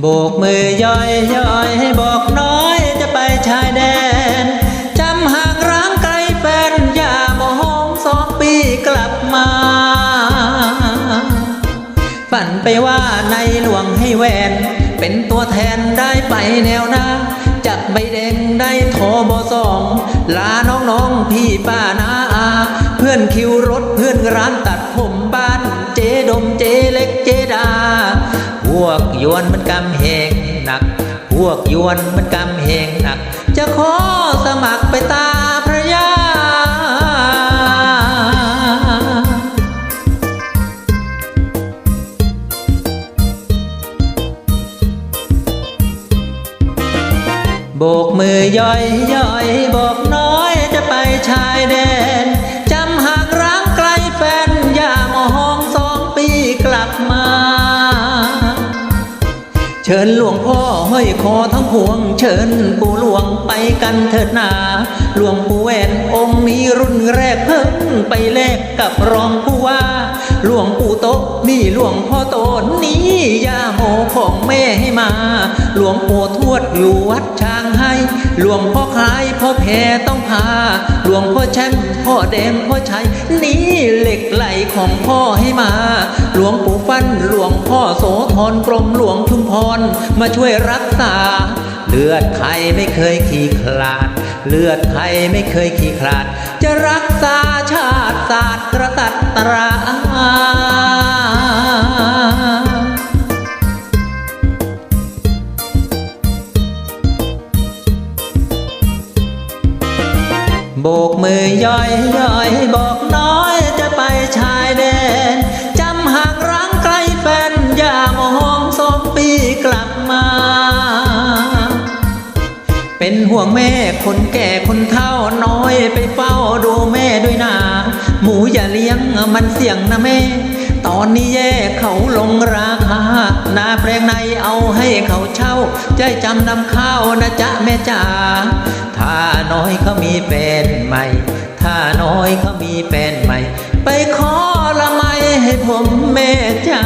โบกมือย่อยย่อยให้บอกน้อยจะไปชายแดน จำหากร้างไกลแฟนอย่ามองสองปีกลับมา ฝันไปว่าในหลวงให้แวน เป็นตัวแทนได้ไปแนวหน้าจับใบแดงได้โทรบสองลาน้องๆพี่ป้านาอา เพื่อนคิวรถเพื่อนร้านตัดผม ยวนมันกำแหงหนัก พวกยวนมันกำแหงหนัก จะขอสมัครไปตาพระยา โบกมือย่อยย่อยบอกน้อยจะไปชายแดน ชิญหลวงพ่อห้อยคอทั้งพวง เชิญปู่หลวงไปกันเถิดนาหลวงปู่แหวนองค์นี้รุ่นแรกเพิ่งไปแลกกับรองผู้ว่าหลวงปู่โตนี่หลวงพ่อโตนี่ย่าโมของแม่ให้มา หลวงปู่ทวดอยู่วัดช้างให้ หลวงพ่อคล้ายพ่อแพรต้องพา หลวงพ่อแชมป์พ่อแดงพ่อชัยนี่เหล็กไหลของพ่อให้มา หลวงปู่ฟันหลวงพ่อโสธรกรมหลวงชุมพรมาช่วยรักษา เลือดใครไม่เคยขี้คลาด เลือดใครไม่เคยขี้คลาด จะรักษาชาติศาสตร์ โบกมือย่อยย่อยบอกน้อยจะไปชายแดน จำหากรังไกลแฟนอย่ามองสองปีกลับมา เป็นห่วงแม่คนแก่คนเฒ่าน้อยไปเฝ้าดูแม่ด้วยนา หมูอย่าเลี้ยงมันเสี่ยงนะแม่ ตอนนี้แย่เขาลงราคา นาแปลงในเอาให้เขาเช่า ใจจำนำข้าวนะจ๊ะแม่จ๋าถ้าน้อยเขามีแฟนใหม่ ถ้าน้อยเขามีแฟนใหม่ ไปขอละไมให้ผมแม่จ๋า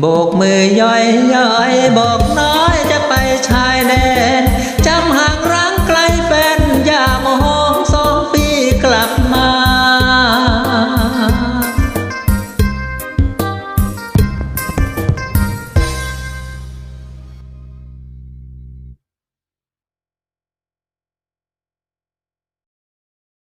โบกมือย่อยย่อยบอกน้อยจะไปชายแดนจำหางรังไกล